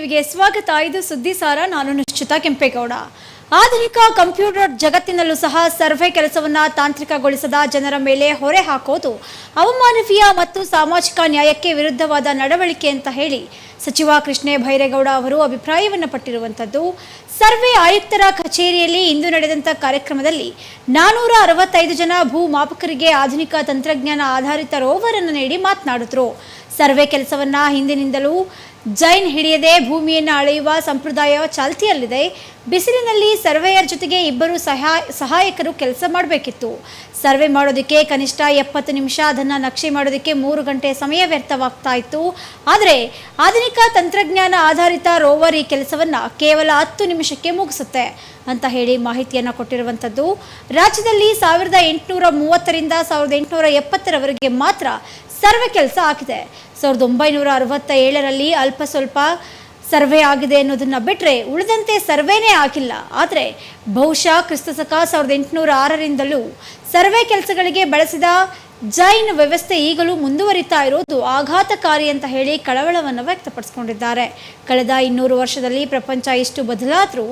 ಟಿವಿಗೆ ಸ್ವಾಗತ. ಇದು ಸುದ್ದಿ ಸಾರ. ನಾನು ನಿಶ್ಚಿತ ಕೆಂಪೇಗೌಡ. ಆಧುನಿಕ ಕಂಪ್ಯೂಟರ್ ಜಗತ್ತಿನಲ್ಲೂ ಸಹ ಸರ್ವೆ ಕೆಲಸವನ್ನ ತಾಂತ್ರಿಕಗೊಳಿಸದ ಜನರ ಮೇಲೆ ಹೊರೆ ಹಾಕೋದು ಅವಮಾನವೀಯ ಮತ್ತು ಸಾಮಾಜಿಕ ನ್ಯಾಯಕ್ಕೆ ವಿರುದ್ಧವಾದ ನಡವಳಿಕೆ ಅಂತ ಹೇಳಿ ಸಚಿವ ಕೃಷ್ಣೇ ಭೈರೇಗೌಡ ಅವರು ಅಭಿಪ್ರಾಯವನ್ನು ಪಟ್ಟಿರುವಂಥದ್ದು. ಸರ್ವೆ ಆಯುಕ್ತರ ಕಚೇರಿಯಲ್ಲಿ ಇಂದು ನಡೆದಂಥ ಕಾರ್ಯಕ್ರಮದಲ್ಲಿ ನಾನೂರ ಅರವತ್ತೈದು ಜನ ಭೂ ಮಾಪಕರಿಗೆ ಆಧುನಿಕ ತಂತ್ರಜ್ಞಾನ ಆಧಾರಿತ ರೋವರ್ ಅನ್ನು ನೀಡಿ ಮಾತನಾಡಿದ್ರು. ಸರ್ವೆ ಕೆಲಸವನ್ನ ಹಿಂದಿನಿಂದಲೂ ಜೈನ್ ಹಿಡಿಯದೆ ಭೂಮಿಯನ್ನು ಅಳೆಯುವ ಸಂಪ್ರದಾಯ ಚಾಲ್ತಿಯಲ್ಲಿದೆ. ಬಿಸಿಲಿನಲ್ಲಿ ಸರ್ವೆಯರ್ ಜೊತೆಗೆ ಇಬ್ಬರು ಸಹಾಯ, ಸಹಾಯಕರು ಕೆಲಸ ಮಾಡಬೇಕಿತ್ತು. ಸರ್ವೆ ಮಾಡೋದಕ್ಕೆ ಕನಿಷ್ಠ ಎಪ್ಪತ್ತು ನಿಮಿಷ, ಅದನ್ನು ನಕ್ಷೆ ಮಾಡೋದಕ್ಕೆ ಮೂರು ಗಂಟೆ ಸಮಯ ವ್ಯರ್ಥವಾಗ್ತಾ ಇತ್ತು. ಆದರೆ ಆಧುನಿಕ ತಂತ್ರಜ್ಞಾನ ಆಧಾರಿತ ರೋವರ್ ಈ ಕೆಲಸವನ್ನು ಕೇವಲ ಹತ್ತು ನಿಮಿಷಕ್ಕೆ ಮುಗಿಸುತ್ತೆ ಅಂತ ಹೇಳಿ ಮಾಹಿತಿಯನ್ನು ಕೊಟ್ಟಿರುವಂಥದ್ದು. ರಾಜ್ಯದಲ್ಲಿ ಸಾವಿರದ ಎಂಟುನೂರ ಮೂವತ್ತರಿಂದ ಸಾವಿರದ ಎಂಟುನೂರ ಎಪ್ಪತ್ತರವರೆಗೆ ಮಾತ್ರ ಸರ್ವೆ ಕೆಲಸ ಆಗಿದೆ. ಸಾವಿರದ ಒಂಬೈನೂರ ಅರವತ್ತ ಏಳರಲ್ಲಿ ಅಲ್ಪ ಸ್ವಲ್ಪ ಸರ್ವೆ ಆಗಿದೆ ಅನ್ನೋದನ್ನು ಬಿಟ್ಟರೆ ಉಳಿದಂತೆ ಸರ್ವೇನೇ ಆಗಿಲ್ಲ. ಆದರೆ ಬಹುಶಃ ಕ್ರಿಸ್ತಶಕ ಸಾವಿರದ ಎಂಟುನೂರ ಆರರಿಂದಲೂ ಸರ್ವೆ ಕೆಲಸಗಳಿಗೆ ಬಳಸಿದ ಜೈನ್ ವ್ಯವಸ್ಥೆ ಈಗಲೂ ಮುಂದುವರಿತಾ ಇರೋದು ಆಘಾತಕಾರಿ ಅಂತ ಹೇಳಿ ಕಳವಳವನ್ನು ವ್ಯಕ್ತಪಡಿಸ್ಕೊಂಡಿದ್ದಾರೆ. ಕಳೆದ ಇನ್ನೂರು ವರ್ಷದಲ್ಲಿ ಪ್ರಪಂಚ ಎಷ್ಟು ಬದಲಾದರೂ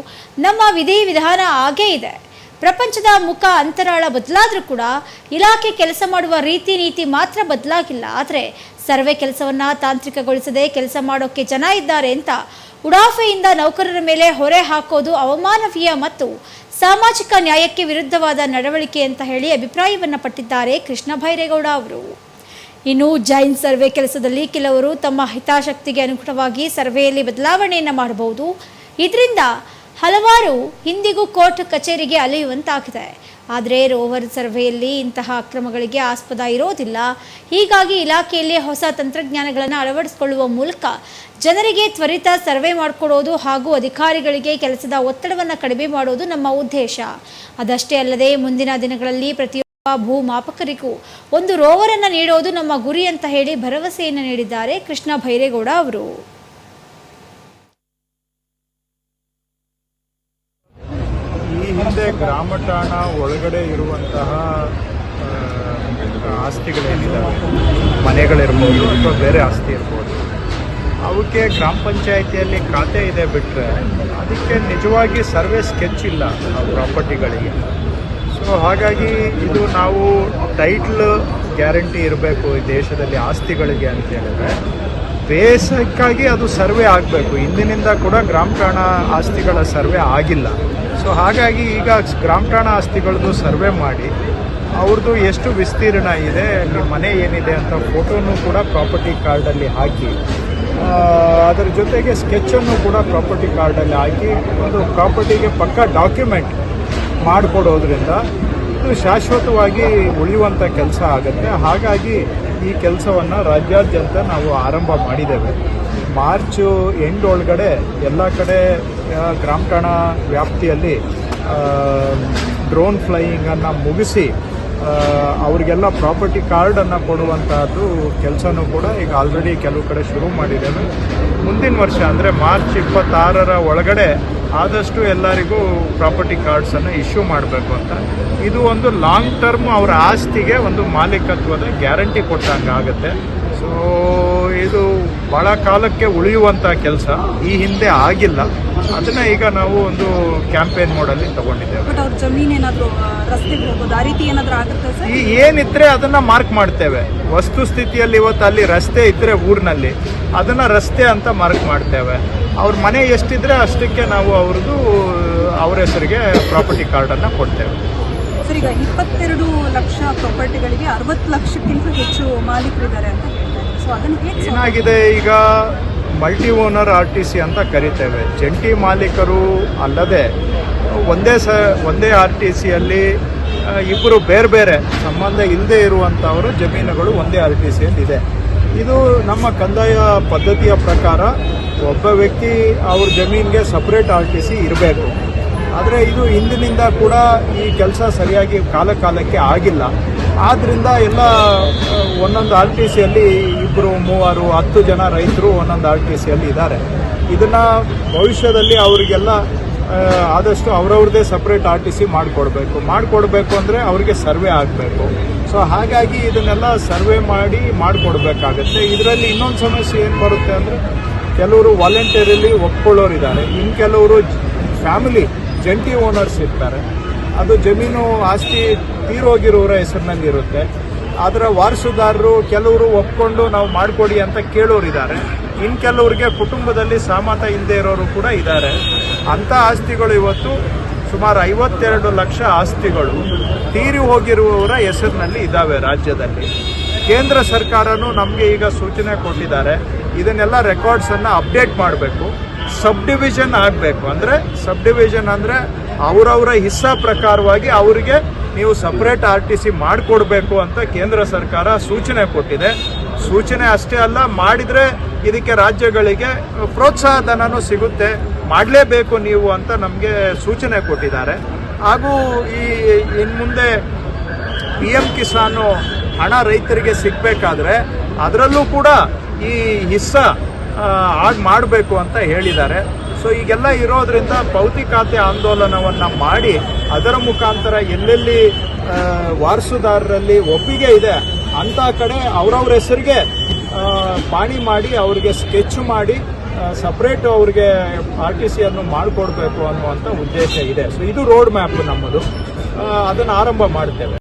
ನಮ್ಮ ವಿಧಿ ವಿಧಾನ ಹಾಗೇ ಇದೆ. ಪ್ರಪಂಚದ ಮುಖ ಅಂತರಾಳ ಬದಲಾದರೂ ಕೂಡ ಇಲಾಖೆ ಕೆಲಸ ಮಾಡುವ ರೀತಿ ನೀತಿ ಮಾತ್ರ ಬದಲಾಗಿಲ್ಲ. ಆದರೆ ಸರ್ವೆ ಕೆಲಸವನ್ನು ತಾಂತ್ರಿಕಗೊಳಿಸದೆ ಕೆಲಸ ಮಾಡೋಕ್ಕೆ ಜನ ಇದ್ದಾರೆ ಅಂತ ಉಡಾಫೆಯಿಂದ ನೌಕರರ ಮೇಲೆ ಹೊರೆ ಹಾಕೋದು ಅವಮಾನವೀಯ ಮತ್ತು ಸಾಮಾಜಿಕ ನ್ಯಾಯಕ್ಕೆ ವಿರುದ್ಧವಾದ ನಡವಳಿಕೆ ಅಂತ ಹೇಳಿ ಅಭಿಪ್ರಾಯವನ್ನು ಪಟ್ಟಿದ್ದಾರೆ ಕೃಷ್ಣ ಭೈರೇಗೌಡ ಅವರು. ಇನ್ನು ಜೈನ್ ಸರ್ವೆ ಕೆಲಸದಲ್ಲಿ ಕೆಲವರು ತಮ್ಮ ಹಿತಾಸಕ್ತಿಗೆ ಅನುಗುಣವಾಗಿ ಸರ್ವೆಯಲ್ಲಿ ಬದಲಾವಣೆಯನ್ನು ಮಾಡಬಹುದು. ಇದರಿಂದ ಹಲವಾರು ಇಂದಿಗೂ ಕೋರ್ಟ್ ಕಚೇರಿಗೆ ಅಲೆಯುವಂತಾಗಿದೆ. ಆದರೆ ರೋವರ್ ಸರ್ವೆಯಲ್ಲಿ ಇಂತಹ ಅಕ್ರಮಗಳಿಗೆ ಆಸ್ಪದ ಇರೋದಿಲ್ಲ. ಹೀಗಾಗಿ ಇಲಾಖೆಯಲ್ಲಿ ಹೊಸ ತಂತ್ರಜ್ಞಾನಗಳನ್ನು ಅಳವಡಿಸಿಕೊಳ್ಳುವ ಮೂಲಕ ಜನರಿಗೆ ತ್ವರಿತ ಸರ್ವೆ ಮಾಡಿಕೊಡೋದು ಹಾಗೂ ಅಧಿಕಾರಿಗಳಿಗೆ ಕೆಲಸದ ಒತ್ತಡವನ್ನು ಕಡಿಮೆ ಮಾಡೋದು ನಮ್ಮ ಉದ್ದೇಶ. ಅದಷ್ಟೇ ಅಲ್ಲದೆ ಮುಂದಿನ ದಿನಗಳಲ್ಲಿ ಪ್ರತಿಯೊಬ್ಬ ಭೂ ಮಾಪಕರಿಗೂ ಒಂದು ರೋವರನ್ನು ನೀಡೋದು ನಮ್ಮ ಗುರಿ ಅಂತ ಹೇಳಿ ಭರವಸೆಯನ್ನು ನೀಡಿದ್ದಾರೆ ಕೃಷ್ಣ ಭೈರೇಗೌಡ ಅವರು. ಹಿಂದೆ ಗ್ರಾಮ ಠಾಣ ಒಳಗಡೆ ಇರುವಂತಹ ಆಸ್ತಿಗಳೇನಿದ್ದಾವೆ ಮನೆಗಳಿರ್ಬೋದು ಅಥವಾ ಬೇರೆ ಆಸ್ತಿ ಇರ್ಬೋದು. ಅವಕ್ಕೆ ಗ್ರಾಮ ಪಂಚಾಯಿತಿಯಲ್ಲಿ ಖಾತೆ ಇದೆ ಬಿಟ್ಟರೆ ಅದಕ್ಕೆ ನಿಜವಾಗಿ ಸರ್ವೆ ಸ್ಕೆಚ್ ಇಲ್ಲ ಆ ಪ್ರಾಪರ್ಟಿಗಳಿಗೆ. ಸೊ ಹಾಗಾಗಿ ಇದು ನಾವು ಟೈಟ್ಲ್ ಗ್ಯಾರಂಟಿ ಇರಬೇಕು ಈ ದೇಶದಲ್ಲಿ ಆಸ್ತಿಗಳಿಗೆ ಅಂತ ಹೇಳಿದ್ರೆ, ಬೇಸಕ್ಕಾಗಿ ಅದು ಸರ್ವೆ ಆಗಬೇಕು. ಇಂದಿನಿಂದ ಕೂಡ ಗ್ರಾಮ ಆಸ್ತಿಗಳ ಸರ್ವೆ ಆಗಿಲ್ಲ. ಸೊ ಹಾಗಾಗಿ ಈಗ ಗ್ರಾಮ ಠಾಣ ಆಸ್ತಿಗಳದ್ದು ಸರ್ವೆ ಮಾಡಿ ಅವ್ರದ್ದು ಎಷ್ಟು ವಿಸ್ತೀರ್ಣ ಇದೆ, ಅಲ್ಲಿ ಮನೆ ಏನಿದೆ ಅಂತ ಫೋಟೋನು ಕೂಡ ಪ್ರಾಪರ್ಟಿ ಕಾರ್ಡಲ್ಲಿ ಹಾಕಿ ಅದರ ಜೊತೆಗೆ ಸ್ಕೆಚನ್ನು ಕೂಡ ಪ್ರಾಪರ್ಟಿ ಕಾರ್ಡಲ್ಲಿ ಹಾಕಿ, ಒಂದು ಪ್ರಾಪರ್ಟಿಗೆ ಪಕ್ಕ ಡಾಕ್ಯುಮೆಂಟ್ ಮಾಡಿಕೊಡೋದ್ರಿಂದ ಇದು ಶಾಶ್ವತವಾಗಿ ಉಳಿಯುವಂಥ ಕೆಲಸ ಆಗುತ್ತೆ. ಹಾಗಾಗಿ ಈ ಕೆಲಸವನ್ನು ರಾಜ್ಯಾದ್ಯಂತ ನಾವು ಆರಂಭ ಮಾಡಿದ್ದೇವೆ. ಮಾರ್ಚು ಎಂಡ್ ಒಳಗಡೆ ಎಲ್ಲ ಕಡೆ ಗ್ರಾಮ ಠಾಣ ವ್ಯಾಪ್ತಿಯಲ್ಲಿ ಡ್ರೋನ್ ಫ್ಲೈಯಿಂಗನ್ನು ಮುಗಿಸಿ ಅವರಿಗೆಲ್ಲ ಪ್ರಾಪರ್ಟಿ ಕಾರ್ಡನ್ನು ಕೊಡುವಂತಹದ್ದು ಕೆಲಸನೂ ಕೂಡ ಈಗ ಆಲ್ರೆಡಿ ಕೆಲವು ಕಡೆ ಶುರು ಮಾಡಿದ್ದೇವೆ ಮುಂದಿನ ವರ್ಷ ಅಂದರೆ ಮಾರ್ಚ್ ಇಪ್ಪತ್ತಾರರ ಒಳಗಡೆ ಆದಷ್ಟು ಎಲ್ಲರಿಗೂ ಪ್ರಾಪರ್ಟಿ ಕಾರ್ಡ್ಸನ್ನು ಇಶ್ಯೂ ಮಾಡಬೇಕು ಅಂತ. ಇದು ಒಂದು ಲಾಂಗ್ ಟರ್ಮ್ ಅವರ ಆಸ್ತಿಗೆ ಒಂದು ಮಾಲೀಕತ್ವದ ಗ್ಯಾರಂಟಿ ಕೊಟ್ಟಂಗೆ ಆಗುತ್ತೆ ಸೊ ಇದು ಭಾಳ ಕಾಲಕ್ಕೆ ಉಳಿಯುವಂಥ ಕೆಲಸ. ಈ ಹಿಂದೆ ಆಗಿಲ್ಲ. ಅದನ್ನ ಈಗ ನಾವು ಒಂದು ಕ್ಯಾಂಪೇನ್ ಮೋಡಲ್ಲಿ ತಗೊಂಡಿದ್ದೇವೆ. ಈ ಏನಿದ್ರೆ ಅದನ್ನ ಮಾರ್ಕ್ ಮಾಡ್ತೇವೆ. ವಸ್ತು ಸ್ಥಿತಿಯಲ್ಲಿ ಇವತ್ತು ಅಲ್ಲಿ ರಸ್ತೆ ಇದ್ರೆ ಊರಿನಲ್ಲಿ ಅದನ್ನ ರಸ್ತೆ ಅಂತ ಮಾರ್ಕ್ ಮಾಡ್ತೇವೆ. ಅವ್ರ ಮನೆ ಎಷ್ಟಿದ್ರೆ ಅಷ್ಟಕ್ಕೆ ನಾವು ಅವ್ರದ್ದು ಅವ್ರ ಹೆಸರಿಗೆ ಪ್ರಾಪರ್ಟಿ ಕಾರ್ಡನ್ನು ಕೊಡ್ತೇವೆ. ಸರ್ ಈಗ ಇಪ್ಪತ್ತೆರಡು ಲಕ್ಷ ಪ್ರಾಪರ್ಟಿಗಳಿಗೆ ಅರವತ್ತು ಲಕ್ಷಕ್ಕಿಂತ ಹೆಚ್ಚು ಮಾಲೀಕರಿದ್ದಾರೆ ಅಂತ. ಏನಾಗಿದೆ ಈಗ multi owner R T C ಅಂತ ಕರಿತೇವೆ. ಜಂಟಿ ಮಾಲೀಕರು ಅಲ್ಲದೆ ಒಂದೇ ಸ ಒಂದೇ ಆರ್ ಟಿ ಸಿಯಲ್ಲಿ ಇಬ್ಬರು ಬೇರೆ ಬೇರೆ ಸಂಬಂಧ ಇಲ್ಲದೆ ಇರುವಂಥವರು ಜಮೀನುಗಳು ಒಂದೇ ಆರ್ ಟಿ ಸಿಯಲ್ಲಿ ಇದೆ. ಇದು ನಮ್ಮ ಕಂದಾಯ ಪದ್ಧತಿಯ ಪ್ರಕಾರ ಒಬ್ಬ ವ್ಯಕ್ತಿ ಅವ್ರ ಜಮೀನಿಗೆ ಸಪ್ರೇಟ್ ಆರ್ ಟಿ ಸಿ ಇರಬೇಕು. ಆದರೆ ಇದು ಹಿಂದಿನಿಂದ ಕೂಡ ಈ ಕೆಲಸ ಸರಿಯಾಗಿ ಕಾಲ ಕಾಲಕ್ಕೆ ಆಗಿಲ್ಲ. ಆದ್ದರಿಂದ ಎಲ್ಲ ಒಂದೊಂದು ಆರ್ ಟಿ ಸಿಯಲ್ಲಿ ಇಬ್ಬರು ಮೂವರು, ಹತ್ತು ಜನ ರೈತರು ಒಂದೊಂದು ಆರ್ ಟಿ ಸಿಯಲ್ಲಿ ಇದ್ದಾರೆ. ಇದನ್ನು ಭವಿಷ್ಯದಲ್ಲಿ ಅವರಿಗೆಲ್ಲ ಆದಷ್ಟು ಅವ್ರವ್ರದ್ದೇ ಸಪ್ರೇಟ್ ಆರ್ ಟಿ ಸಿ ಮಾಡಿಕೊಡ್ಬೇಕು. ಮಾಡಿಕೊಡ್ಬೇಕು ಅಂದರೆ ಅವರಿಗೆ ಸರ್ವೆ ಆಗಬೇಕು. ಸೊ ಹಾಗಾಗಿ ಇದನ್ನೆಲ್ಲ ಸರ್ವೆ ಮಾಡಿ ಮಾಡಿಕೊಡ್ಬೇಕಾಗತ್ತೆ. ಇದರಲ್ಲಿ ಇನ್ನೊಂದು ಸಮಸ್ಯೆ ಏನು ಬರುತ್ತೆ ಅಂದರೆ, ಕೆಲವರು ವಾಲಂಟಿಯರಲ್ಲಿ ಒಪ್ಕೊಳ್ಳೋರಿದ್ದಾರೆ. ಇನ್ನು ಕೆಲವರು ಫ್ಯಾಮಿಲಿ ಜಂಟಿ ಓನರ್ಸ್ ಇರ್ತಾರೆ. ಅದು ಜಮೀನು ಆಸ್ತಿ ತೀರೋಗಿರೋರ ಹೆಸರಿನಲ್ಲಿ ಇರುತ್ತೆ ಅದರ ವಾರಸುದಾರರು ಕೆಲವರು ಒಪ್ಕೊಂಡು ನಾವು ಮಾಡಿಕೊಡಿ ಅಂತ ಕೇಳೋರಿದ್ದಾರೆ ಇನ್ನು ಕೆಲವರಿಗೆ ಕುಟುಂಬದಲ್ಲಿ ಸಹಮತ ಇಲ್ಲದೆ ಇರೋರು ಕೂಡ ಇದ್ದಾರೆ. ಅಂಥ ಆಸ್ತಿಗಳು ಇವತ್ತು ಸುಮಾರು ಐವತ್ತೆರಡು ಲಕ್ಷ ಆಸ್ತಿಗಳು ತೀರಿ ಹೋಗಿರುವವರ ಹೆಸರಿನಲ್ಲಿ ಇದ್ದಾವೆ ರಾಜ್ಯದಲ್ಲಿ. ಕೇಂದ್ರ ಸರ್ಕಾರನೂ ನಮಗೆ ಈಗ ಸೂಚನೆ ಕೊಟ್ಟಿದ್ದಾರೆ. ಇದನ್ನೆಲ್ಲ ರೆಕಾರ್ಡ್ಸನ್ನು ಅಪ್ಡೇಟ್ ಮಾಡಬೇಕು. ಸಬ್ ಡಿವಿಷನ್ ಆಗಬೇಕು. ಅಂದರೆ ಸಬ್ ಡಿವಿಷನ್ ಅಂದರೆ ಅವರವರ ಹಿಸ್ಸಾ ಪ್ರಕಾರವಾಗಿ ಅವರಿಗೆ ನೀವು ಸಪ್ರೇಟ್ ಆರ್ ಟಿ ಸಿ ಮಾಡಿಕೊಡ್ಬೇಕು ಅಂತ ಕೇಂದ್ರ ಸರ್ಕಾರ ಸೂಚನೆ ಕೊಟ್ಟಿದೆ. ಸೂಚನೆ ಅಷ್ಟೇ ಅಲ್ಲ, ಮಾಡಿದರೆ ಇದಕ್ಕೆ ರಾಜ್ಯಗಳಿಗೆ ಪ್ರೋತ್ಸಾಹ ಧನನೂ ಸಿಗುತ್ತೆ. ಮಾಡಲೇಬೇಕು ನೀವು ಅಂತ ನಮಗೆ ಸೂಚನೆ ಕೊಟ್ಟಿದ್ದಾರೆ. ಹಾಗೂ ಈ ಇನ್ನು ಮುಂದೆ ಪಿ ಎಂ ಕಿಸಾನು ಹಣ ರೈತರಿಗೆ ಸಿಗಬೇಕಾದ್ರೆ ಅದರಲ್ಲೂ ಕೂಡ ಈ ಹಿಸ್ಸಾ ಆಗಿ ಮಾಡಬೇಕು ಅಂತ ಹೇಳಿದ್ದಾರೆ. ಸೊ ಈಗೆಲ್ಲ ಇರೋದ್ರಿಂದ ಪೌತಿ ಖಾತೆ ಆಂದೋಲನವನ್ನು ಮಾಡಿ ಅದರ ಮುಖಾಂತರ ಎಲ್ಲೆಲ್ಲಿ ವಾರಸುದಾರರಲ್ಲಿ ಒಪ್ಪಿಗೆ ಇದೆ, ಅಂಥ ಕಡೆ ಅವರವ್ರ ಹೆಸರಿಗೆ ಪಾಣಿ ಮಾಡಿ ಅವ್ರಿಗೆ ಸ್ಕೆಚ್ ಮಾಡಿ ಸಪ್ರೇಟ್ ಅವ್ರಿಗೆ ಆರ್ ಟಿ ಸಿಯನ್ನು ಮಾಡಿಕೊಡ್ಬೇಕು ಅನ್ನುವಂಥ ಉದ್ದೇಶ ಇದೆ. ಸೊ ಇದು ರೋಡ್ ಮ್ಯಾಪ್ ನಮ್ಮದು. ಅದನ್ನು ಆರಂಭ ಮಾಡ್ತೇವೆ.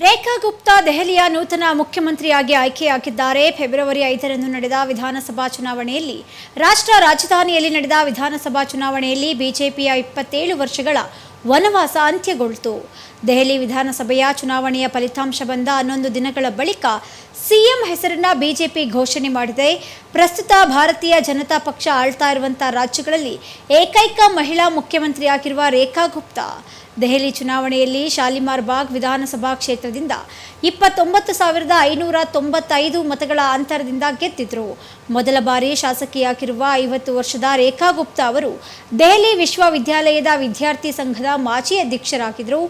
ರೇಖಾ ಗುಪ್ತಾ ದೆಹಲಿಯ ನೂತನ ಮುಖ್ಯಮಂತ್ರಿಯಾಗಿ ಆಯ್ಕೆಯಾಗಿದ್ದಾರೆ. ಫೆಬ್ರವರಿ ಐದರಂದು ನಡೆದ ವಿಧಾನಸಭಾ ಚುನಾವಣೆಯಲ್ಲಿ, ರಾಷ್ಟ್ರ ರಾಜಧಾನಿಯಲ್ಲಿ ನಡೆದ ವಿಧಾನಸಭಾ ಚುನಾವಣೆಯಲ್ಲಿ ಬಿಜೆಪಿಯ ಇಪ್ಪತ್ತೇಳು ವರ್ಷಗಳ ವನವಾಸ ಅಂತ್ಯಗೊಳ್ತು. ದೆಹಲಿ ವಿಧಾನಸಭೆಯ ಚುನಾವಣೆಯ ಫಲಿತಾಂಶ ಬಂದ ಹನ್ನೊಂದು ದಿನಗಳ ಬಳಿಕ ಸಿಎಂ ಹೆಸರನ್ನ ಬಿಜೆಪಿ ಘೋಷಣೆ ಮಾಡಿದೆ. ಪ್ರಸ್ತುತ ಭಾರತೀಯ ಜನತಾ ಪಕ್ಷ ಆಳ್ತಾ ಇರುವಂತಹ ರಾಜ್ಯಗಳಲ್ಲಿ ಏಕೈಕ ಮಹಿಳಾ ಮುಖ್ಯಮಂತ್ರಿಯಾಗಿರುವ ರೇಖಾ ಗುಪ್ತಾ ದೆಹಲಿ ಚುನಾವಣೆಯಲ್ಲಿ ಶಾಲಿಮಾರ್ ಬಾಗ್ ವಿಧಾನಸಭಾ ಕ್ಷೇತ್ರದಿಂದ ಇಪ್ಪತ್ತೊಂಬತ್ತು ಸಾವಿರದ ಐನೂರ ತೊಂಬತ್ತೈದು ಮತಗಳ ಅಂತರದಿಂದ ಗೆದ್ದಿದ್ರು. ಮೊದಲ ಬಾರಿ ಶಾಸಕಿಯಾಗಿರುವ ಐವತ್ತು ವರ್ಷದ ರೇಖಾ ಗುಪ್ತಾ ಅವರು ದೆಹಲಿ ವಿಶ್ವವಿದ್ಯಾಲಯದ ವಿದ್ಯಾರ್ಥಿ ಸಂಘದ ಮಾಜಿ ಅಧ್ಯಕ್ಷರಾಗಿದ್ದರು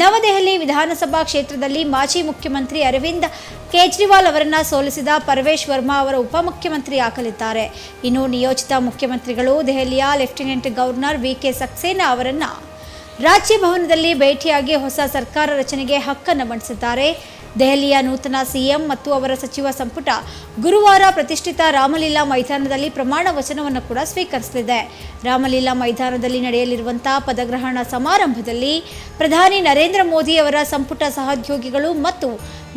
ನವದೆಹಲಿ ವಿಧಾನಸಭಾ ಕ್ಷೇತ್ರದಲ್ಲಿ ಮಾಜಿ ಮುಖ್ಯಮಂತ್ರಿ ಅರವಿಂದ್ ಕೇಜ್ರಿವಾಲ್ ಅವರನ್ನು ಸೋಲಿಸಿದ ಪರವೇಶ್ ವರ್ಮಾ ಅವರ ಉಪಮುಖ್ಯಮಂತ್ರಿ ಆಗಲಿದ್ದಾರೆ. ಇನ್ನು ನಿಯೋಜಿತ ಮುಖ್ಯಮಂತ್ರಿಗಳು ದೆಹಲಿಯ lieutenant governor V K Saxena ಅವರನ್ನು ರಾಜ್ಯಭವನದಲ್ಲಿ ಭೇಟಿಯಾಗಿ ಹೊಸ ಸರ್ಕಾರ ರಚನೆಗೆ ಹಕ್ಕನ್ನು ಮಂಡಿಸಿದ್ದಾರೆ. ದೆಹಲಿಯ ನೂತನ ಸಿಎಂ ಮತ್ತು ಅವರ ಸಚಿವ ಸಂಪುಟ ಗುರುವಾರ ಪ್ರತಿಷ್ಠಿತ ರಾಮಲೀಲಾ ಮೈದಾನದಲ್ಲಿ ಪ್ರಮಾಣ ವಚನವನ್ನು ಕೂಡ ಸ್ವೀಕರಿಸಲಿದೆ. ರಾಮಲೀಲಾ ಮೈದಾನದಲ್ಲಿ ನಡೆಯಲಿರುವಂತಹ ಪದಗ್ರಹಣ ಸಮಾರಂಭದಲ್ಲಿ ಪ್ರಧಾನಿ ನರೇಂದ್ರ ಮೋದಿ ಅವರ ಸಂಪುಟ ಸಹೋದ್ಯೋಗಿಗಳು ಮತ್ತು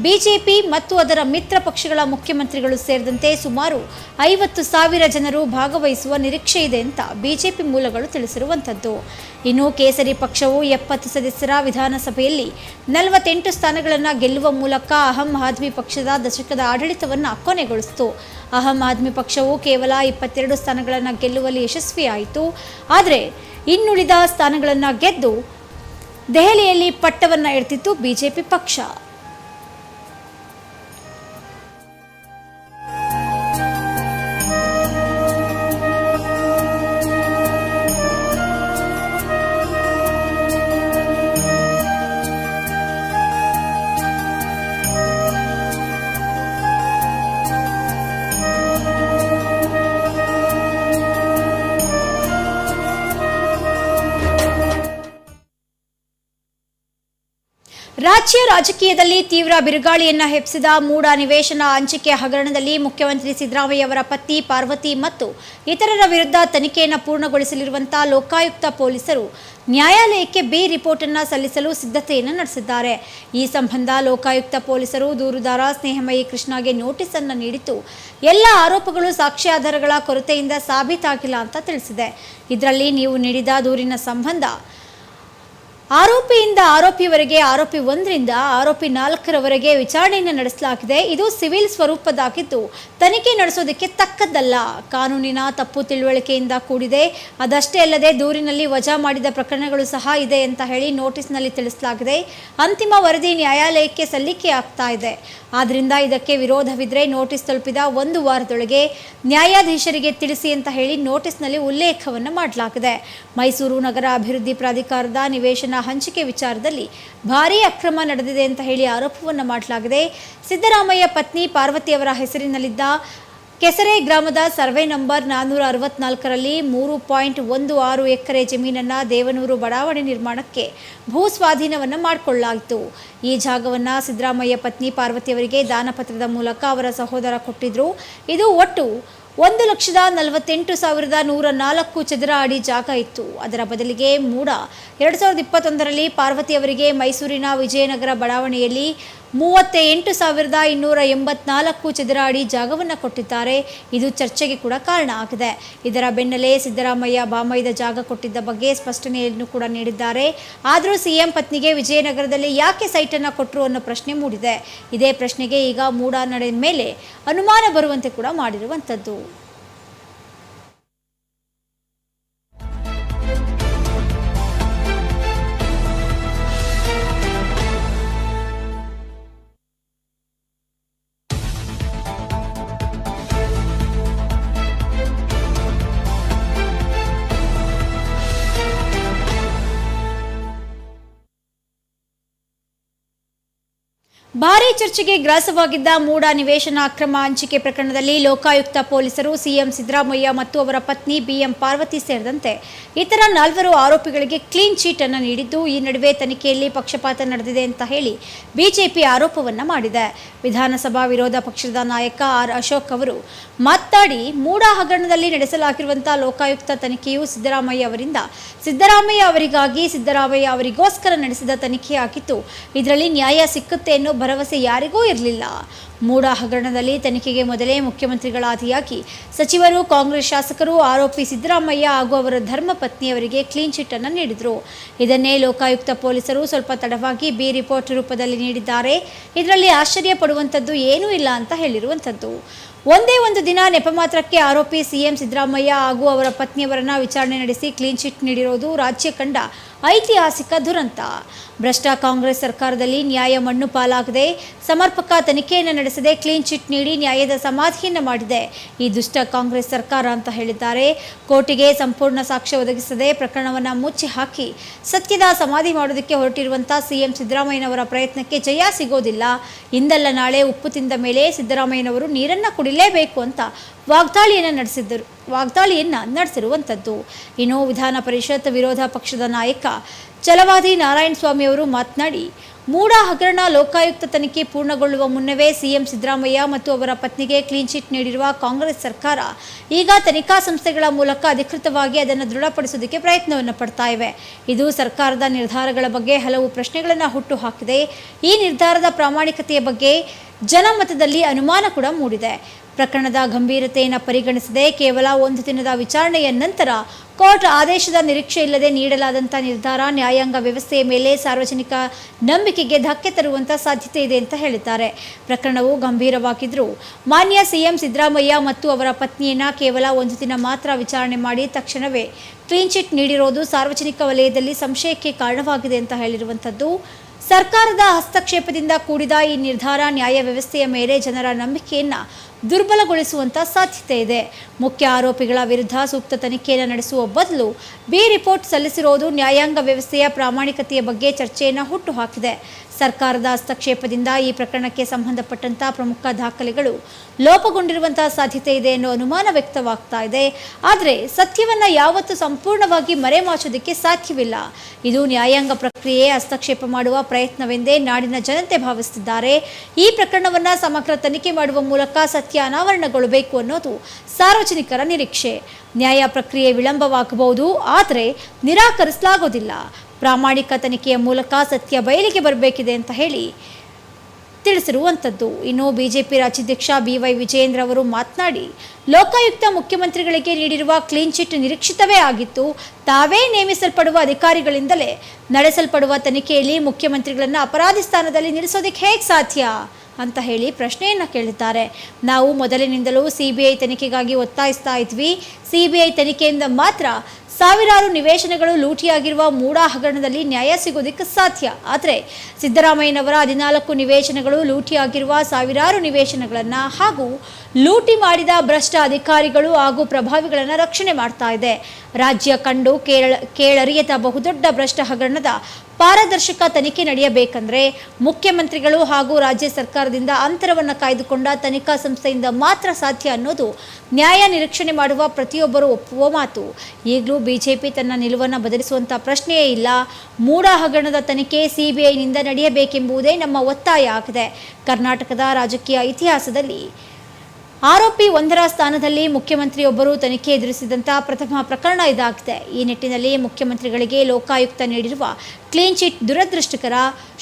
ಬಿಜೆಪಿ ಮತ್ತು ಅದರ ಮಿತ್ರ ಪಕ್ಷಗಳ ಮುಖ್ಯಮಂತ್ರಿಗಳು ಸೇರಿದಂತೆ ಸುಮಾರು ಐವತ್ತು ಸಾವಿರ ಜನರು ಭಾಗವಹಿಸುವ ನಿರೀಕ್ಷೆ ಇದೆ ಅಂತ ಬಿಜೆಪಿ ಮೂಲಗಳು ತಿಳಿಸಿರುವಂಥದ್ದು. ಇನ್ನು ಕೇಸರಿ ಪಕ್ಷವು ಎಪ್ಪತ್ತು ಸದಸ್ಯರ ವಿಧಾನಸಭೆಯಲ್ಲಿ ನಲವತ್ತೆಂಟು ಸ್ಥಾನಗಳನ್ನು ಗೆಲ್ಲುವ ಮೂಲಕ ಅಹಮ್ ಆದ್ಮಿ ಪಕ್ಷದ ದಶಕದ ಆಡಳಿತವನ್ನು ಕೊನೆಗೊಳಿಸಿತು. ಅಹಮ್ ಆದ್ಮಿ ಪಕ್ಷವು ಕೇವಲ ಇಪ್ಪತ್ತೆರಡು ಸ್ಥಾನಗಳನ್ನು ಗೆಲ್ಲುವಲ್ಲಿ ಯಶಸ್ವಿಯಾಯಿತು. ಆದರೆ ಇನ್ನುಳಿದ ಸ್ಥಾನಗಳನ್ನು ಗೆದ್ದು ದೆಹಲಿಯಲ್ಲಿ ಪಟ್ಟವನ್ನು ಎಡ್ತಿತ್ತು ಬಿಜೆಪಿ ಪಕ್ಷ. ರಾಜ್ಯ ರಾಜಕೀಯದಲ್ಲಿ ತೀವ್ರ ಬಿರುಗಾಳಿಯನ್ನ ಹೆಪ್ಪಿಸಿದ ಮೂಡ ನಿವೇಶನ ಹಂಚಿಕೆ ಹಗರಣದಲ್ಲಿ ಮುಖ್ಯಮಂತ್ರಿ ಸಿದ್ದರಾಮಯ್ಯ ಅವರ ಪತ್ನಿ ಪಾರ್ವತಿ ಮತ್ತು ಇತರರ ವಿರುದ್ಧ ತನಿಖೆಯನ್ನು ಪೂರ್ಣಗೊಳಿಸಲಿರುವಂತಹ ಲೋಕಾಯುಕ್ತ ಪೊಲೀಸರು ನ್ಯಾಯಾಲಯಕ್ಕೆ ಬಿ ರಿಪೋರ್ಟ್ ಅನ್ನು ಸಲ್ಲಿಸಲು ಸಿದ್ಧತೆಯನ್ನು ನಡೆಸಿದ್ದಾರೆ. ಈ ಸಂಬಂಧ ಲೋಕಾಯುಕ್ತ ಪೊಲೀಸರು ದೂರುದಾರ ಸ್ನೇಹಮಯಿ ಕೃಷ್ಣಗೆ ನೋಟಿಸ್ ಅನ್ನು ನೀಡಿದ್ದು, ಎಲ್ಲ ಆರೋಪಗಳು ಸಾಕ್ಷ್ಯಾಧಾರಗಳ ಕೊರತೆಯಿಂದ ಸಾಬೀತಾಗಿಲ್ಲ ಅಂತ ತಿಳಿಸಿದೆ. ಇದರಲ್ಲಿ ನೀವು ನೀಡಿದ ದೂರಿನ ಸಂಬಂಧ ಆರೋಪಿಯಿಂದ ಆರೋಪಿವರೆಗೆ ಆರೋಪಿ ಒಂದರಿಂದ ಆರೋಪಿ ನಾಲ್ಕರವರೆಗೆ ವಿಚಾರಣೆಯನ್ನು ನಡೆಸಲಾಗಿದೆ. ಇದು ಸಿವಿಲ್ ಸ್ವರೂಪದಾಗಿದ್ದು ತನಿಖೆ ನಡೆಸೋದಕ್ಕೆ ತಕ್ಕದ್ದಲ್ಲ. ಕಾನೂನಿನ ತಪ್ಪು ತಿಳುವಳಿಕೆಯಿಂದ ಕೂಡಿದೆ. ಅದಷ್ಟೇ ಅಲ್ಲದೆ ದೂರಿನಲ್ಲಿ ವಜಾ ಮಾಡಿದ ಪ್ರಕರಣಗಳು ಸಹ ಇದೆ ಅಂತ ಹೇಳಿ ನೋಟಿಸ್ನಲ್ಲಿ ತಿಳಿಸಲಾಗಿದೆ. ಅಂತಿಮ ವರದಿ ನ್ಯಾಯಾಲಯಕ್ಕೆ ಸಲ್ಲಿಕೆ ಆಗ್ತಾ ಇದೆ. ಆದ್ದರಿಂದ ಇದಕ್ಕೆ ವಿರೋಧವಿದ್ರೆ ನೋಟಿಸ್ ತಲುಪಿದ ಒಂದು ವಾರದೊಳಗೆ ನ್ಯಾಯಾಧೀಶರಿಗೆ ತಿಳಿಸಿ ಅಂತ ಹೇಳಿ ನೋಟಿಸ್ನಲ್ಲಿ ಉಲ್ಲೇಖವನ್ನು ಮಾಡಲಾಗಿದೆ. ಮೈಸೂರು ನಗರ ಅಭಿವೃದ್ಧಿ ಪ್ರಾಧಿಕಾರದ ನಿವೇಶನ ಹಂಚಿಕೆ ವಿಚಾರದಲ್ಲಿ ಭಾರೀ ಅಕ್ರಮ ನಡೆದಿದೆ ಅಂತ ಹೇಳಿ ಆರೋಪವನ್ನು ಮಾಡಲಾಗಿದೆ. ಸಿದ್ದರಾಮಯ್ಯ ಪತ್ನಿ ಪಾರ್ವತಿಯವರ ಹೆಸರಿನಲ್ಲಿದ್ದ ಕೆಸರೆ ಗ್ರಾಮದ ಸರ್ವೆ ನಂಬರ್ ನಾನ್ನೂರ ಅರವತ್ನಾಲ್ಕರಲ್ಲಿ ಮೂರು ಪಾಯಿಂಟ್ ಒಂದು ಆರು ಎಕರೆ ಜಮೀನನ್ನು ದೇವನೂರು ಬಡಾವಣೆ ನಿರ್ಮಾಣಕ್ಕೆ ಭೂ ಸ್ವಾಧೀನವನ್ನು ಮಾಡಿಕೊಳ್ಳಲಾಯಿತು ಈ ಜಾಗವನ್ನು ಸಿದ್ದರಾಮಯ್ಯ ಪತ್ನಿ ಪಾರ್ವತಿಯವರಿಗೆ ದಾನಪತ್ರದ ಮೂಲಕ ಅವರ ಸಹೋದರ ಕೊಟ್ಟಿದ್ರು. ಇದು ಒಟ್ಟು ಒಂದು ಲಕ್ಷದ ನಲವತ್ತೆಂಟು ಸಾವಿರದ ನೂರ ನಾಲ್ಕು ಚದರ ಅಡಿ ಜಾಗ ಇತ್ತು. ಅದರ ಬದಲಿಗೆ ಮೂಡ. ಎರಡು ಸಾವಿರದ ಇಪ್ಪತ್ತೊಂದರಲ್ಲಿ ಪಾರ್ವತಿಯವರಿಗೆ ಮೈಸೂರಿನ ವಿಜಯನಗರ ಬಡಾವಣೆಯಲ್ಲಿ ಮೂವತ್ತ ಎಂಟು ಸಾವಿರದ ಇನ್ನೂರ ಎಂಬತ್ನಾಲ್ಕು ಚದರ ಅಡಿ ಜಾಗವನ್ನು ಕೊಟ್ಟಿದ್ದಾರೆ. ಇದು ಚರ್ಚೆಗೆ ಕೂಡ ಕಾರಣ ಆಗಿದೆ. ಇದರ ಬೆನ್ನಲ್ಲೇ ಸಿದ್ದರಾಮಯ್ಯ ಬಾಮೈದ ಜಾಗ ಕೊಟ್ಟಿದ್ದ ಬಗ್ಗೆ ಸ್ಪಷ್ಟನೆಯನ್ನು ಕೂಡ ನೀಡಿದ್ದಾರೆ. ಆದರೂ ಸಿಎಂ ಪತ್ನಿಗೆ ವಿಜಯನಗರದಲ್ಲಿ ಯಾಕೆ ಸೈಟನ್ನು ಕೊಟ್ಟರು ಅನ್ನೋ ಪ್ರಶ್ನೆ ಮೂಡಿದೆ. ಇದೇ ಪ್ರಶ್ನೆಗೆ ಈಗ ಮೂಡಾನಡೆ ಮೇಲೆ ಅನುಮಾನ ಬರುವಂತೆ ಕೂಡ ಮಾಡಿರುವಂಥದ್ದು. ಭಾರೀ ಚರ್ಚೆಗೆ ಗ್ರಾಸವಾಗಿದ್ದ ಮೂಡ ನಿವೇಶನ ಅಕ್ರಮ ಹಂಚಿಕೆ ಪ್ರಕರಣದಲ್ಲಿ ಲೋಕಾಯುಕ್ತ ಪೊಲೀಸರು ಸಿಎಂ ಸಿದ್ದರಾಮಯ್ಯ ಮತ್ತು ಅವರ ಪತ್ನಿ ಬಿಎಂ ಪಾರ್ವತಿ ಸೇರಿದಂತೆ ಇತರ ನಾಲ್ವರು ಆರೋಪಿಗಳಿಗೆ ಕ್ಲೀನ್ ಚೀಟ್ ಅನ್ನು ನೀಡಿದ್ದು, ಈ ನಡುವೆ ತನಿಖೆಯಲ್ಲಿ ಪಕ್ಷಪಾತ ನಡೆದಿದೆ ಅಂತ ಹೇಳಿ ಬಿಜೆಪಿ ಆರೋಪವನ್ನ ಮಾಡಿದೆ. ವಿಧಾನಸಭಾ ವಿರೋಧ ಪಕ್ಷದ ನಾಯಕ ಆರ್ ಅಶೋಕ್ ಅವರು ಮಾತಾಡಿ, ಮೂಡ ಹಗರಣದಲ್ಲಿ ನಡೆಸಲಾಗಿರುವಂತಹ ಲೋಕಾಯುಕ್ತ ತನಿಖೆಯು ಸಿದ್ದರಾಮಯ್ಯ ಅವರಿಂದ ಸಿದ್ದರಾಮಯ್ಯ ಅವರಿಗಾಗಿ ಸಿದ್ದರಾಮಯ್ಯ ಅವರಿಗೋಸ್ಕರ ನಡೆಸಿದ ತನಿಖೆಯಾಗಿತ್ತು. ಇದರಲ್ಲಿ ನ್ಯಾಯ ಸಿಕ್ಕುತ್ತೆ ಅನ್ನೋ ಭರವಸೆ ಯಾರಿಗೂ ಇರಲಿಲ್ಲ. ಮೂಡ ಹಗರಣದಲ್ಲಿ ತನಿಖೆಗೆ ಮೊದಲೇ ಮುಖ್ಯಮಂತ್ರಿಗಳ ಮುಖ್ಯಮಂತ್ರಿಗಳಾದಿಯಾಗಿ ಸಚಿವರು, ಕಾಂಗ್ರೆಸ್ ಶಾಸಕರು ಆರೋಪಿ ಸಿದ್ದರಾಮಯ್ಯ ಹಾಗೂ ಅವರ ಧರ್ಮ ಪತ್ನಿಯವರಿಗೆ ಕ್ಲೀನ್ ಚಿಟ್ ಅನ್ನು ನೀಡಿದರು. ಇದನ್ನೇ ಲೋಕಾಯುಕ್ತ ಪೊಲೀಸರು ಸ್ವಲ್ಪ ತಡವಾಗಿ ಬಿ ರಿಪೋರ್ಟ್ ರೂಪದಲ್ಲಿ ನೀಡಿದ್ದಾರೆ. ಇದರಲ್ಲಿ ಆಶ್ಚರ್ಯ ಪಡುವಂಥದ್ದು ಏನೂ ಇಲ್ಲ ಅಂತ ಹೇಳಿರುವಂಥದ್ದು. ಒಂದೇ ಒಂದು ದಿನ ನೆಪ ಮಾತ್ರಕ್ಕೆ ಆರೋಪಿ ಸಿಎಂ ಸಿದ್ದರಾಮಯ್ಯ ಹಾಗೂ ಅವರ ಪತ್ನಿಯವರನ್ನ ವಿಚಾರಣೆ ನಡೆಸಿ ಕ್ಲೀನ್ ಚಿಟ್ ನೀಡಿರೋದು ರಾಜ್ಯ ಕಂಡ ಐತಿಹಾಸಿಕ ದುರಂತ. ಭ್ರಷ್ಟ ಕಾಂಗ್ರೆಸ್ ಸರ್ಕಾರದಲ್ಲಿ ನ್ಯಾಯ ಮಣ್ಣು ಪಾಲಾಗದೆ ಸಮರ್ಪಕ ತನಿಖೆಯನ್ನು ನಡೆಸದೆ ಕ್ಲೀನ್ ಚಿಟ್ ನೀಡಿ ನ್ಯಾಯದ ಸಮಾಧಿಯನ್ನು ಮಾಡಿದೆ. ಈ ದುಷ್ಟ ಕಾಂಗ್ರೆಸ್ ಸರ್ಕಾರ ಅಂತ ಹೇಳಿದ್ದಾರೆ. ಕೋರ್ಟಿಗೆ ಸಂಪೂರ್ಣ ಸಾಕ್ಷ್ಯ ಒದಗಿಸದೆ ಪ್ರಕರಣವನ್ನು ಮುಚ್ಚಿ ಹಾಕಿ ಸತ್ಯದ ಸಮಾಧಿ ಮಾಡೋದಕ್ಕೆ ಹೊರಟಿರುವಂಥ ಸಿಎಂ ಸಿದ್ದರಾಮಯ್ಯನವರ ಪ್ರಯತ್ನಕ್ಕೆ ಜಯ ಸಿಗೋದಿಲ್ಲ. ಇಂದಲ್ಲ ನಾಳೆ ಉಪ್ಪು ತಿಂದ ಮೇಲೆ ಸಿದ್ದರಾಮಯ್ಯನವರು ನೀರನ್ನು ಕುಡಿಲೇಬೇಕು ಅಂತ ವಾಗ್ದಾಳಿಯನ್ನು ನಡೆಸಿದ್ದರು ವಾಗ್ದಾಳಿಯನ್ನು ನಡೆಸಿರುವಂಥದ್ದು ಇನ್ನು ವಿಧಾನ ಪರಿಷತ್ ವಿರೋಧ ಪಕ್ಷದ ನಾಯಕ ಛಲವಾದಿ ನಾರಾಯಣ ಸ್ವಾಮಿ ಅವರು ಮಾತನಾಡಿ, ಮೂಡ ಹಗರಣ ಲೋಕಾಯುಕ್ತ ತನಿಖೆ ಪೂರ್ಣಗೊಳ್ಳುವ ಮುನ್ನವೇ ಸಿಎಂ ಸಿದ್ದರಾಮಯ್ಯ ಮತ್ತು ಅವರ ಪತ್ನಿಗೆ ಕ್ಲೀನ್ ಚಿಟ್ ನೀಡಿರುವ ಕಾಂಗ್ರೆಸ್ ಸರ್ಕಾರ ಈಗ ತನಿಖಾ ಸಂಸ್ಥೆಗಳ ಮೂಲಕ ಅಧಿಕೃತವಾಗಿ ಅದನ್ನು ದೃಢಪಡಿಸುವುದಕ್ಕೆ ಪ್ರಯತ್ನವನ್ನು ಪಡ್ತಾ ಇವೆ. ಇದು ಸರ್ಕಾರದ ನಿರ್ಧಾರಗಳ ಬಗ್ಗೆ ಹಲವು ಪ್ರಶ್ನೆಗಳನ್ನು ಹುಟ್ಟು ಹಾಕಿದೆ ಈ ನಿರ್ಧಾರದ ಪ್ರಾಮಾಣಿಕತೆಯ ಬಗ್ಗೆ ಜನಮತದಲ್ಲಿ ಅನುಮಾನ ಕೂಡ ಮೂಡಿದೆ. ಪ್ರಕರಣದ ಗಂಭೀರತೆಯನ್ನು ಪರಿಗಣಿಸದೆ ಕೇವಲ ಒಂದು ದಿನದ ವಿಚಾರಣೆಯ ನಂತರ ಕೋರ್ಟ್ ಆದೇಶದ ನಿರೀಕ್ಷೆ ಇಲ್ಲದೆ ನೀಡಲಾದಂಥ ನಿರ್ಧಾರ ನ್ಯಾಯಾಂಗ ವ್ಯವಸ್ಥೆಯ ಮೇಲೆ ಸಾರ್ವಜನಿಕ ನಂಬಿಕೆಗೆ ಧಕ್ಕೆ ತರುವಂಥ ಸಾಧ್ಯತೆ ಇದೆ ಅಂತ ಹೇಳಿದ್ದಾರೆ. ಪ್ರಕರಣವು ಗಂಭೀರವಾಗಿದ್ದರೂ ಮಾನ್ಯ ಸಿಎಂ ಸಿದ್ದರಾಮಯ್ಯ ಮತ್ತು ಅವರ ಪತ್ನಿಯನ್ನು ಕೇವಲ ಒಂದು ದಿನ ಮಾತ್ರ ವಿಚಾರಣೆ ಮಾಡಿ ತಕ್ಷಣವೇ ಕ್ಲೀನ್ ಚಿಟ್ ನೀಡಿರೋದು ಸಾರ್ವಜನಿಕ ವಲಯದಲ್ಲಿ ಸಂಶಯಕ್ಕೆ ಕಾರಣವಾಗಿದೆ ಅಂತ ಹೇಳಿರುವಂಥದ್ದು ಸರ್ಕಾರದ ಹಸ್ತಕ್ಷೇಪದಿಂದ ಕೂಡಿದ ಈ ನಿರ್ಧಾರ ನ್ಯಾಯ ವ್ಯವಸ್ಥೆಯ ಮೇಲೆ ಜನರ ನಂಬಿಕೆಯನ್ನು ದುರ್ಬಲಗೊಳಿಸುವಂತ ಸಾಧ್ಯತೆ ಇದೆ. ಮುಖ್ಯ ಆರೋಪಿಗಳ ವಿರುದ್ಧ ಸೂಕ್ತ ತನಿಖೆಯನ್ನು ನಡೆಸುವ ಬದಲು ಬಿ ರಿಪೋರ್ಟ್ ಸಲ್ಲಿಸಿರುವುದು ನ್ಯಾಯಾಂಗ ವ್ಯವಸ್ಥೆಯ ಪ್ರಾಮಾಣಿಕತೆಯ ಬಗ್ಗೆ ಚರ್ಚೆಯನ್ನು ಹುಟ್ಟುಹಾಕಿದೆ ಸರ್ಕಾರದ ಹಸ್ತಕ್ಷೇಪದಿಂದ ಈ ಪ್ರಕರಣಕ್ಕೆ ಸಂಬಂಧಪಟ್ಟಂತ ಪ್ರಮುಖ ದಾಖಲೆಗಳು ಲೋಪಗೊಂಡಿರುವಂತಹ ಸಾಧ್ಯತೆ ಇದೆ ಎನ್ನುವ ಅನುಮಾನ ವ್ಯಕ್ತವಾಗ್ತಾ ಇದೆ. ಆದರೆ ಸತ್ಯವನ್ನ ಯಾವತ್ತೂ ಸಂಪೂರ್ಣವಾಗಿ ಮರೆಮಾಚೋದಕ್ಕೆ ಸಾಧ್ಯವಿಲ್ಲ. ಇದು ನ್ಯಾಯಾಂಗ ಪ್ರಕ್ರಿಯೆ ಹಸ್ತಕ್ಷೇಪ ಮಾಡುವ ಪ್ರಯತ್ನವೆಂದೇ ನಾಡಿನ ಜನತೆ ಭಾವಿಸುತ್ತಿದ್ದಾರೆ. ಈ ಪ್ರಕರಣವನ್ನ ಸಮಗ್ರ ತನಿಖೆ ಮಾಡುವ ಮೂಲಕ ಸತ್ಯ ಅನಾವರಣಗೊಳ್ಳಬೇಕು ಅನ್ನೋದು ಸಾರ್ವಜನಿಕರ ನಿರೀಕ್ಷೆ. ನ್ಯಾಯ ಪ್ರಕ್ರಿಯೆ ವಿಳಂಬವಾಗಬಹುದು, ಆದರೆ ನಿರಾಕರಿಸಲಾಗೋದಿಲ್ಲ. ಪ್ರಾಮಾಣಿಕ ತನಿಖೆಯ ಮೂಲಕ ಸತ್ಯ ಬಯಲಿಗೆ ಬರಬೇಕಿದೆ ಅಂತ ಹೇಳಿ ತಿಳಿಸಿರುವಂಥದ್ದು. ಇನ್ನು ಬಿಜೆಪಿ ರಾಜ್ಯಾಧ್ಯಕ್ಷ ಬಿವೈ ವಿಜಯೇಂದ್ರ ಅವರು ಮಾತನಾಡಿ, ಲೋಕಾಯುಕ್ತ ಮುಖ್ಯಮಂತ್ರಿಗಳಿಗೆ ನೀಡಿರುವ ಕ್ಲೀನ್ ಚಿಟ್ ನಿರೀಕ್ಷಿತವೇ ಆಗಿತ್ತು ತಾವೇ ನೇಮಿಸಲ್ಪಡುವ ಅಧಿಕಾರಿಗಳಿಂದಲೇ ನಡೆಸಲ್ಪಡುವ ತನಿಖೆಯಲ್ಲಿ ಮುಖ್ಯಮಂತ್ರಿಗಳನ್ನು ಅಪರಾಧಿ ಸ್ಥಾನದಲ್ಲಿ ನಿಲ್ಲಿಸೋದಕ್ಕೆ ಹೇಗೆ ಸಾಧ್ಯ ಅಂತ ಹೇಳಿ ಪ್ರಶ್ನೆಯನ್ನು ಕೇಳಿದ್ದಾರೆ. ನಾವು ಮೊದಲಿನಿಂದಲೂ ಸಿ ಬಿ ಐ ತನಿಖೆಗಾಗಿ ಒತ್ತಾಯಿಸ್ತಾ ಇದ್ವಿ. ಸಿ ಬಿ ಐ ತನಿಖೆಯಿಂದ ಮಾತ್ರ ಸಾವಿರಾರು ನಿವೇಶನಗಳು ಲೂಟಿಯಾಗಿರುವ ಮೂಡಾ ಹಗರಣದಲ್ಲಿ ನ್ಯಾಯ ಸಿಗೋದಕ್ಕೆ ಸಾಧ್ಯ. ಆದರೆ ಸಿದ್ದರಾಮಯ್ಯನವರ ಹದಿನಾಲ್ಕು ನಿವೇಶನಗಳು ಲೂಟಿಯಾಗಿರುವ ಸಾವಿರಾರು ನಿವೇಶನಗಳನ್ನು ಹಾಗೂ ಲೂಟಿ ಮಾಡಿದ ಭ್ರಷ್ಟ ಅಧಿಕಾರಿಗಳು ಹಾಗೂ ಪ್ರಭಾವಿಗಳನ್ನು ರಕ್ಷಣೆ ಮಾಡ್ತಾ ಇದೆ. ರಾಜ್ಯ ಕಂಡು ಕೇರಳ ಕೇಳರಿಯದ ಬಹುದೊಡ್ಡ ಭ್ರಷ್ಟ ಹಗರಣದ ಪಾರದರ್ಶಕ ತನಿಖೆ ನಡೆಯಬೇಕಂದ್ರೆ ಮುಖ್ಯಮಂತ್ರಿಗಳು ಹಾಗೂ ರಾಜ್ಯ ಸರ್ಕಾರದಿಂದ ಅಂತರವನ್ನು ಕಾಯ್ದುಕೊಂಡ ತನಿಖಾ ಸಂಸ್ಥೆಯಿಂದ ಮಾತ್ರ ಸಾಧ್ಯ ಅನ್ನೋದು ನ್ಯಾಯ ನಿರೀಕ್ಷಣೆ ಮಾಡುವ ಪ್ರತಿಯೊಬ್ಬರು ಒಪ್ಪುವ ಮಾತು. ಈಗಲೂ ಬಿಜೆಪಿ ತನ್ನ ನಿಲುವನ್ನು ಬದಲಿಸುವಂಥ ಪ್ರಶ್ನೆಯೇ ಇಲ್ಲ. ಮೂಡ ಹಗರಣದ ತನಿಖೆ ಸಿಬಿಐನಿಂದ ನಡೆಯಬೇಕೆಂಬುದೇ ನಮ್ಮ ಒತ್ತಾಯ ಆಗಿದೆ. ಕರ್ನಾಟಕದ ರಾಜಕೀಯ ಇತಿಹಾಸದಲ್ಲಿ ಆರೋಪಿ ಒಂದರ ಸ್ಥಾನದಲ್ಲಿ ಮುಖ್ಯಮಂತ್ರಿಯೊಬ್ಬರು ತನಿಖೆ ಎದುರಿಸಿದಂತಹ ಪ್ರಥಮ ಪ್ರಕರಣ ಇದಾಗಿದೆ. ಈ ನಿಟ್ಟಿನಲ್ಲಿ ಮುಖ್ಯಮಂತ್ರಿಗಳಿಗೆ ಲೋಕಾಯುಕ್ತ ನೀಡಿರುವ ಕ್ಲೀನ್ ಚಿಟ್ ದುರದೃಷ್ಟಕರ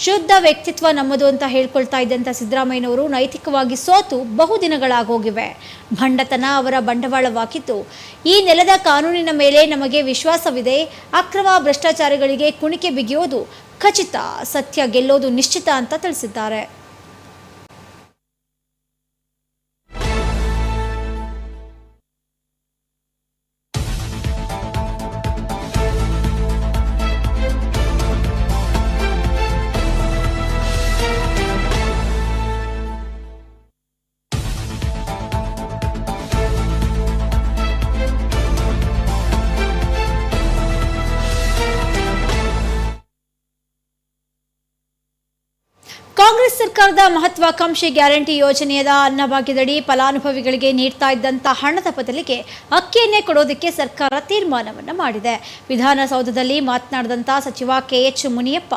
ಶುದ್ಧ ವ್ಯಕ್ತಿತ್ವ ನಮ್ಮದು ಅಂತ ಹೇಳ್ಕೊಳ್ತಾ ಇದ್ದಂಥ ಸಿದ್ದರಾಮಯ್ಯನವರು ನೈತಿಕವಾಗಿ ಸೋತು ಬಹುದಿನಗಳಾಗೋಗಿವೆ ಭಂಡತನ ಅವರ ಬಂಡವಾಳವಾಗಿದ್ದು, ಈ ನೆಲದ ಕಾನೂನಿನ ಮೇಲೆ ನಮಗೆ ವಿಶ್ವಾಸವಿದೆ. ಅಕ್ರಮ ಭ್ರಷ್ಟಾಚಾರಗಳಿಗೆ ಕುಣಿಕೆ ಬಿಗಿಯೋದು ಖಚಿತ. ಸತ್ಯ ಗೆಲ್ಲೋದು ನಿಶ್ಚಿತ ಅಂತ ತಿಳಿಸಿದ್ದಾರೆ. ಕಾಂಗ್ರೆಸ್ ಸರ್ಕಾರದ ಮಹತ್ವಾಕಾಂಕ್ಷಿ ಗ್ಯಾರಂಟಿ ಯೋಜನೆಯದ ಅನ್ನಭಾಗ್ಯದಡಿ ಫಲಾನುಭವಿಗಳಿಗೆ ನೀಡ್ತಾ ಇದ್ದಂಥ ಹಣದ ಬದಲಿಗೆ ಅಕ್ಕಿಯನ್ನೇ ಕೊಡೋದಕ್ಕೆ ಸರ್ಕಾರ ತೀರ್ಮಾನವನ್ನು ಮಾಡಿದೆ. ವಿಧಾನಸೌಧದಲ್ಲಿ ಮಾತನಾಡಿದಂಥ ಸಚಿವ ಕೆಎಚ್ ಮುನಿಯಪ್ಪ,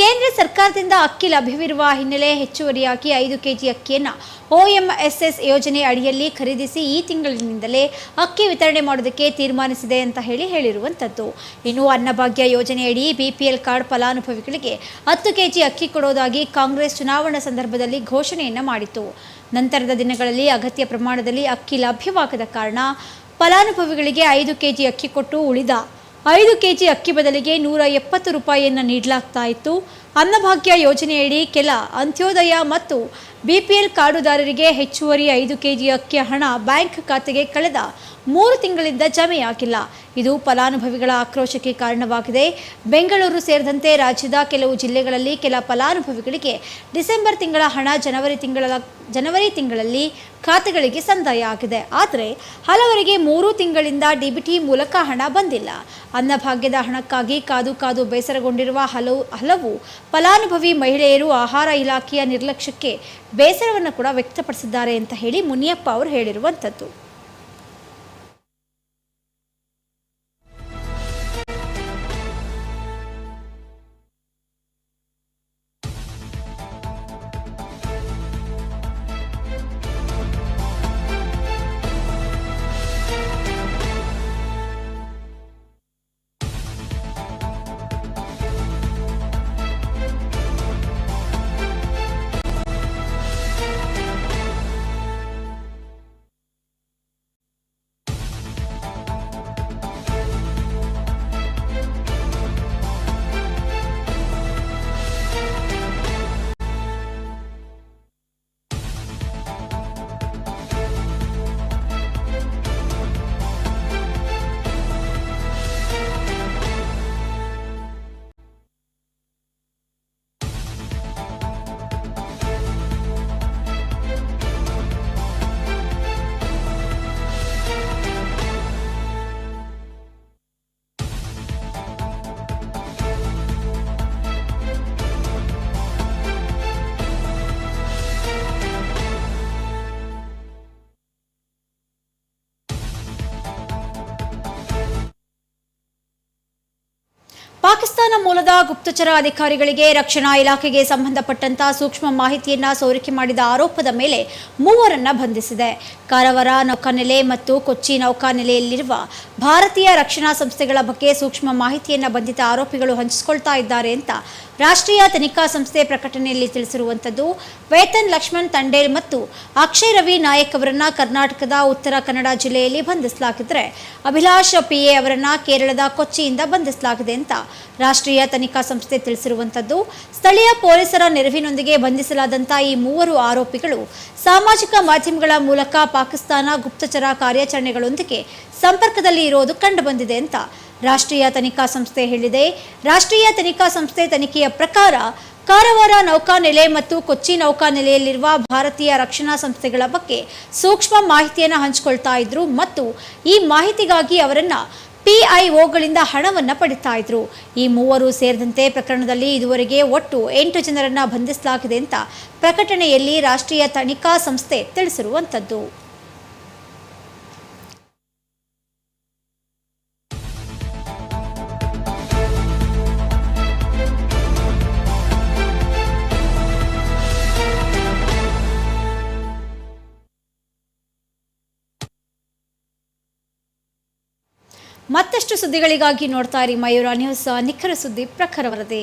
ಕೇಂದ್ರ ಸರ್ಕಾರದಿಂದ ಅಕ್ಕಿ ಲಭ್ಯವಿರುವ ಹಿನ್ನೆಲೆ ಹೆಚ್ಚುವರಿಯಾಗಿ ಐದು ಕೆಜಿ ಅಕ್ಕಿಯನ್ನು ಓಎಂಎಸ್ಎಸ್ ಯೋಜನೆ ಅಡಿಯಲ್ಲಿ ಖರೀದಿಸಿ ಈ ತಿಂಗಳಿನಿಂದಲೇ ಅಕ್ಕಿ ವಿತರಣೆ ಮಾಡೋದಕ್ಕೆ ತೀರ್ಮಾನಿಸಿದೆ ಅಂತ ಹೇಳಿ ಹೇಳಿರುವಂಥದ್ದು ಇನ್ನು ಅನ್ನಭಾಗ್ಯ ಯೋಜನೆಯಡಿ ಬಿಪಿಎಲ್ ಕಾರ್ಡ್ ಫಲಾನುಭವಿಗಳಿಗೆ ಹತ್ತು ಕೆಜಿ ಅಕ್ಕಿ ಕೊಡೋದಾಗಿ ಕಾಂಗ್ರೆಸ್ ಚುನಾವಣಾ ಸಂದರ್ಭದಲ್ಲಿ ಘೋಷಣೆಯನ್ನು ಮಾಡಿತ್ತು. ನಂತರದ ದಿನಗಳಲ್ಲಿ ಅಗತ್ಯ ಪ್ರಮಾಣದಲ್ಲಿ ಅಕ್ಕಿ ಲಭ್ಯವಾಗದ ಕಾರಣ ಫಲಾನುಭವಿಗಳಿಗೆ ಐದು ಕೆಜಿ ಅಕ್ಕಿ ಕೊಟ್ಟು ಉಳಿದ. ಐದು ಕೆಜಿ ಅಕ್ಕಿ ಬದಲಿಗೆ ನೂರ ಎಪ್ಪತ್ತು ರೂಪಾಯಿಯನ್ನು ನೀಡಲಾಗ್ತಾ ಇತ್ತು. ಅನ್ನಭಾಗ್ಯ ಯೋಜನೆಯಡಿ ಕೆಲ ಅಂತ್ಯೋದಯ ಮತ್ತು ಬಿಪಿಎಲ್ ಕಾರ್ಡುದಾರರಿಗೆ ಹೆಚ್ಚುವರಿ ಐದು ಕೆಜಿ ಅಕ್ಕಿಯ ಹಣ ಬ್ಯಾಂಕ್ ಖಾತೆಗೆ ಕಳೆದ ಮೂರು ತಿಂಗಳಿಂದ ಜಮೆಯಾಗಿಲ್ಲ. ಇದು ಫಲಾನುಭವಿಗಳ ಆಕ್ರೋಶಕ್ಕೆ ಕಾರಣವಾಗಿದೆ. ಬೆಂಗಳೂರು ಸೇರಿದಂತೆ ರಾಜ್ಯದ ಕೆಲವು ಜಿಲ್ಲೆಗಳಲ್ಲಿ ಕೆಲ ಫಲಾನುಭವಿಗಳಿಗೆ ಡಿಸೆಂಬರ್ ತಿಂಗಳ ಹಣ ಜನವರಿ ತಿಂಗಳ, ಜನವರಿ ತಿಂಗಳಲ್ಲಿ ಖಾತೆಗಳಿಗೆ ಸಂದಾಯ ಆಗಿದೆ. ಆದರೆ ಹಲವರಿಗೆ ಮೂರು ತಿಂಗಳಿಂದ ಡಿಬಿಟಿ ಮೂಲಕ ಹಣ ಬಂದಿಲ್ಲ. ಅನ್ನಭಾಗ್ಯದ ಹಣಕ್ಕಾಗಿ ಕಾದು ಕಾದು ಬೇಸರಗೊಂಡಿರುವ ಹಲವು ಹಲವು ಫಲಾನುಭವಿ ಮಹಿಳೆಯರು ಆಹಾರ ಇಲಾಖೆಯ ನಿರ್ಲಕ್ಷ್ಯಕ್ಕೆ ಬೇಸರವನ್ನು ಕೂಡ ವ್ಯಕ್ತಪಡಿಸಿದ್ದಾರೆ ಅಂತ ಹೇಳಿ ಮುನಿಯಪ್ಪ ಅವರು ಹೇಳಿರುವಂಥದ್ದು ಪಾಕಿಸ್ತಾನ ಮೂಲದ ಗುಪ್ತಚರ ಅಧಿಕಾರಿಗಳಿಗೆ ರಕ್ಷಣಾ ಇಲಾಖೆಗೆ ಸಂಬಂಧಪಟ್ಟಂತ ಸೂಕ್ಷ್ಮ ಮಾಹಿತಿಯನ್ನ ಸೋರಿಕೆ ಮಾಡಿದ ಆರೋಪದ ಮೇಲೆ ಮೂವರನ್ನ ಬಂಧಿಸಿದೆ. ಕಾರವಾರ, ನೌಕಾನೆಲೆ ಮತ್ತು ಕೊಚ್ಚಿ ನೌಕಾನೆಲೆಯಲ್ಲಿರುವ ಭಾರತೀಯ ರಕ್ಷಣಾ ಸಂಸ್ಥೆಗಳ ಬಗ್ಗೆ ಸೂಕ್ಷ್ಮ ಮಾಹಿತಿಯನ್ನ ಬಂಧಿತ ಆರೋಪಿಗಳು ಹಂಚಿಕೊಳ್ತಾ ಇದ್ದಾರೆ ಅಂತ ರಾಷ್ಟ್ರೀಯ ತನಿಖಾ ಸಂಸ್ಥೆ ಪ್ರಕಟಣೆಯಲ್ಲಿ ತಿಳಿಸಿರುವಂಥದ್ದು, ವೇತನ್ ಲಕ್ಷ್ಮಣ್ ತಂಡೇಲ್ ಮತ್ತು ಅಕ್ಷಯ್ ರವಿ ನಾಯಕ್ ಅವರನ್ನ ಕರ್ನಾಟಕದ ಉತ್ತರ ಕನ್ನಡ ಜಿಲ್ಲೆಯಲ್ಲಿ ಬಂಧಿಸಲಾಗಿದ್ದರೆ ಅಭಿಲಾಷ್ ಪಿಎ ಅವರನ್ನ ಕೇರಳದ ಕೊಚ್ಚಿಯಿಂದ ಬಂಧಿಸಲಾಗಿದೆ ಅಂತ ರಾಷ್ಟ್ರೀಯ ತನಿಖಾ ಸಂಸ್ಥೆ ತಿಳಿಸಿರುವಂಥದ್ದು. ಸ್ಥಳೀಯ ಪೊಲೀಸರ ನೆರವಿನೊಂದಿಗೆ ಬಂಧಿಸಲಾದಂಥ ಈ ಮೂವರು ಆರೋಪಿಗಳು ಸಾಮಾಜಿಕ ಮಾಧ್ಯಮಗಳ ಮೂಲಕ ಪಾಕಿಸ್ತಾನ ಗುಪ್ತಚರ ಕಾರ್ಯಾಚರಣೆಗಳೊಂದಿಗೆ ಸಂಪರ್ಕದಲ್ಲಿ ಇರೋದು ಕಂಡುಬಂದಿದೆ ಅಂತ ರಾಷ್ಟ್ರೀಯ ತನಿಖಾ ಸಂಸ್ಥೆ ಹೇಳಿದೆ. ರಾಷ್ಟ್ರೀಯ ತನಿಖಾ ಸಂಸ್ಥೆ ತನಿಖೆಯ ಪ್ರಕಾರ ಕಾರವಾರ ನೌಕಾನೆಲೆ ಮತ್ತು ಕೊಚ್ಚಿ ನೌಕಾನೆಲೆಯಲ್ಲಿರುವ ಭಾರತೀಯ ರಕ್ಷಣಾ ಸಂಸ್ಥೆಗಳ ಬಗ್ಗೆ ಸೂಕ್ಷ್ಮ ಮಾಹಿತಿಯನ್ನು ಹಂಚಿಕೊಳ್ತಾ ಇದ್ರು ಮತ್ತು ಈ ಮಾಹಿತಿಗಾಗಿ ಅವರನ್ನ ಪಿಐಒಗಳಿಂದ ಹಣವನ್ನು ಪಡಿತಾ ಇದ್ರು. ಈ ಮೂವರು ಸೇರಿದಂತೆ ಪ್ರಕರಣದಲ್ಲಿ ಇದುವರೆಗೆ ಒಟ್ಟು ಎಂಟು ಜನರನ್ನು ಬಂಧಿಸಲಾಗಿದೆ ಅಂತ ಪ್ರಕಟಣೆಯಲ್ಲಿ ರಾಷ್ಟ್ರೀಯ ತನಿಖಾ ಸಂಸ್ಥೆ ತಿಳಿಸಿರುವಂಥದ್ದು ಮತ್ತಷ್ಟು ಸುದ್ದಿಗಳಿಗಾಗಿ ನೋಡ್ತಾ ಇರಿ ಮಯೂರ ನ್ಯೂಸ್ ನಿಖರ ಸುದ್ದಿ ಪ್ರಖರ ವರದಿ